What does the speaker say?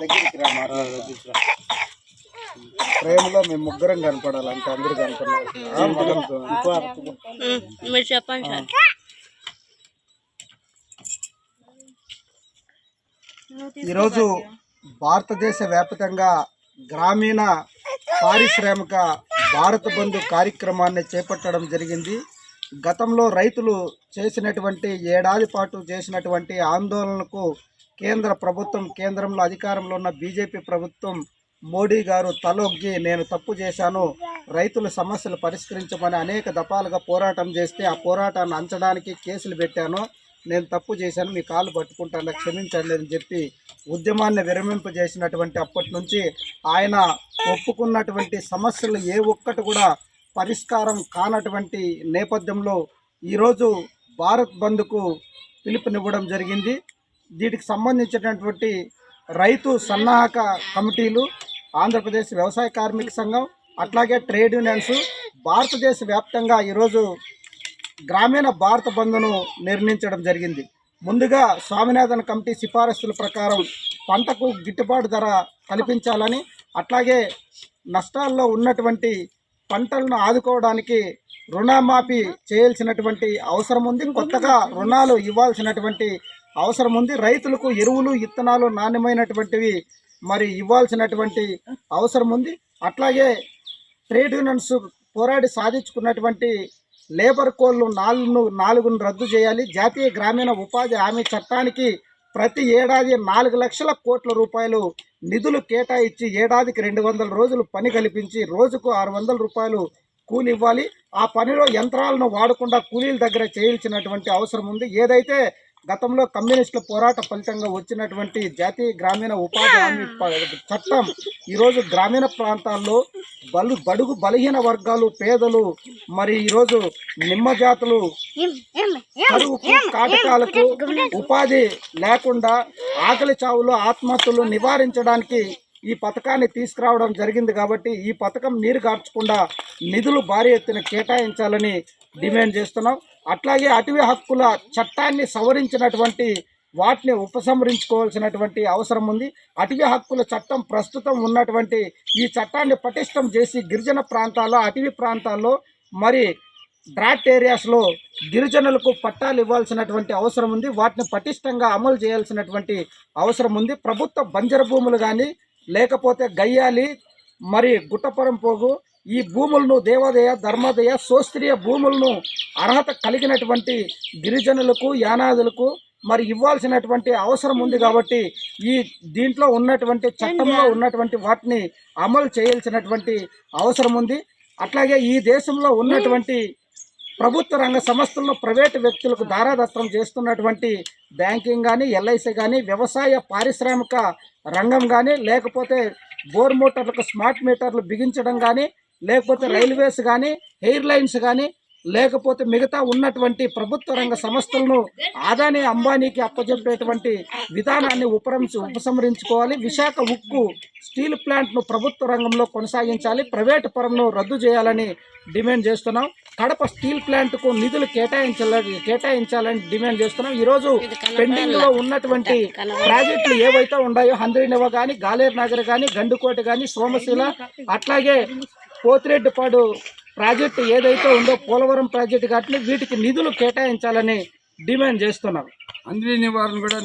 దగ్గరికి రా మాట్లాడదాం. ప్రేమలో మేము ముగ్గురం కనపడాలి అంటే అందరూ కనపడాలి. మీరు చెప్పండి సార్. ఈరోజు భారతదేశ వ్యాప్తంగా గ్రామీణ పారిశ్రామిక భారత బంధు కార్యక్రమాన్ని చేపట్టడం జరిగింది. గతంలో రైతులు చేసినటువంటి ఏడాది పాటు చేసినటువంటి ఆందోళనకు కేంద్ర ప్రభుత్వం కేంద్రంలో అధికారంలో ఉన్న బీజేపీ ప్రభుత్వం మోడీ గారు తలొగ్గి నేను తప్పు చేశాను రైతుల సమస్యలు పరిష్కరించమని అనేక దఫాలుగా పోరాటం చేస్తే ఆ పోరాటాన్ని అంచడానికి కేసులు పెట్టాను నేను తప్పు చేశాను మీ కాళ్ళు పట్టుకుంటాను క్షమించండి అని చెప్పి ఉద్యమాన్ని విరమింపజేసినటువంటి అప్పటి నుంచి ఆయన ఒప్పుకున్నటువంటి సమస్యలు ఏ ఒక్కటి కూడా పరిష్కారం కానటువంటి నేపథ్యంలో ఈరోజు భారత్ బంద్కు పిలుపునివ్వడం జరిగింది. దీనికి సంబంధించినటువంటి రైతు సన్నాహక కమిటీలు ఆంధ్రప్రదేశ్ వ్యవసాయ కార్మిక సంఘం అట్లాగే ట్రేడ్ యూనియన్స్ భారతదేశ వ్యాప్తంగా ఈరోజు గ్రామీణ భారత బంద్ను నిర్ణయించడం జరిగింది. ముందుగా స్వామినాథన్ కమిటీ సిఫారసుల ప్రకారం పంటకు గిట్టుబాటు ధర కల్పించాలని అట్లాగే నష్టాల్లో ఉన్నటువంటి పంటలను ఆదుకోవడానికి రుణమాఫీ చేయాల్సినటువంటి అవసరం ఉంది. కొత్తగా రుణాలు ఇవ్వాల్సినటువంటి అవసరం ఉంది. రైతులకు ఎరువులు ఇత్తనాలు నాణ్యమైనటువంటివి మరి ఇవ్వాల్సినటువంటి అవసరం ఉంది. అట్లాగే ట్రేడ్ యూనియన్స్ పోరాడి సాధించుకున్నటువంటి లేబర్ కోళ్ళు నాలుగు నాలుగును రద్దు చేయాలి. జాతీయ గ్రామీణ ఉపాధి హామీ చట్టానికి ప్రతి ఏడాది నాలుగు లక్షల కోట్ల రూపాయలు నిధులు కేటాయించి ఏడాదికి రెండు వందల రోజులు పని కల్పించి రోజుకు ఆరు వందల రూపాయలు కూలి ఇవ్వాలి. ఆ పనిలో యంత్రాలను వాడకుండా కూలీల దగ్గర చేయాల్సినటువంటి అవసరం ఉంది. ఏదైతే గతంలో కమ్యూనిస్టుల పోరాట ఫలితంగా వచ్చినటువంటి జాతీయ గ్రామీణ ఉపాధి హామీ చట్టం. ఈరోజు గ్రామీణ ప్రాంతాల్లో బలు బడుగు బలహీన వర్గాలు పేదలు మరి ఈరోజు నిమ్మ జాతులు కరువుకు కాటకాలకు ఉపాధి లేకుండా ఆకలి చావులు ఆత్మహత్యలు నివారించడానికి ఈ పథకాన్ని తీసుకురావడం జరిగింది కాబట్టి ఈ పథకం నీరు కార్చకుండా నిధులు భారీ ఎత్తున కేటాయించాలని డిమాండ్ చేస్తున్నాం. అట్లాగే అటవీ హక్కుల చట్టాన్ని సవరించినటువంటి వాటిని ఉపసంహరించుకోవాల్సినటువంటి అవసరం ఉంది. అటవీ హక్కుల చట్టం ప్రస్తుతం ఉన్నటువంటి ఈ చట్టాన్ని పటిష్టం చేసి గిరిజన ప్రాంతాల్లో అటవీ ప్రాంతాల్లో మరి డ్రాట్ ఏరియాస్లో గిరిజనులకు పట్టాలు ఇవ్వాల్సినటువంటి అవసరం ఉంది. వాటిని పటిష్టంగా అమలు చేయాల్సినటువంటి అవసరం ఉంది. ప్రభుత్వ బంజర భూములు కానీ లేకపోతే గయ్యాలి మరి గుట్టపరం పోగు ఈ భూములను దేవాదయ ధర్మదయ శోస్త్రీయ భూములను అర్హత కలిగినటువంటి గిరిజనులకు యానాదులకు మరి ఇవ్వాల్సినటువంటి అవసరం ఉంది కాబట్టి ఈ దీంట్లో ఉన్నటువంటి చట్టంలో ఉన్నటువంటి వాటిని అమలు చేయాల్సినటువంటి అవసరం ఉంది. అట్లాగే ఈ దేశంలో ఉన్నటువంటి ప్రభుత్వ రంగ సంస్థలను ప్రైవేటు వ్యక్తులకు దారాదత్తం చేస్తున్నటువంటి బ్యాంకింగ్ కానీ ఎల్ఐసి కానీ వ్యవసాయ పారిశ్రామిక రంగం కానీ లేకపోతే బోర్ మోటార్లకు స్మార్ట్ మీటర్లు బిగించడం కానీ లేకపోతే రైల్వేస్ కానీ ఎయిర్ లైన్స్ కానీ లేకపోతే మిగతా ఉన్నటువంటి ప్రభుత్వ రంగ సంస్థలను ఆదాని అంబానీకి అప్పజెప్పేటువంటి విధానాన్ని ఉపరంశ ఉపసంహరించుకోవాలి. విశాఖ ఉక్కు స్టీల్ ప్లాంట్ను ప్రభుత్వ రంగంలో కొనసాగించాలి. ప్రైవేటు పరంను రద్దు చేయాలని డిమాండ్ చేస్తున్నాం. కడప స్టీల్ ప్లాంట్కు నిధులు కేటాయించాలని కేటాయించాలని డిమాండ్ చేస్తున్నాం. ఈరోజు పెండింగ్లో ఉన్నటువంటి ప్రాజెక్టులు ఏవైతే ఉన్నాయో హంద్రీనవ కానీ గాలేరు నగర్ కానీ గండుకోట కానీ సోమశిల అట్లాగే పోతిరెడ్డిపాడు ప్రాజెక్టు ఏదైతే ఉందో పోలవరం ప్రాజెక్టు కాబట్టి వీటికి నిధులు కేటాయించాలని డిమాండ్ చేస్తున్నాం. అందరి నివారణ కూడా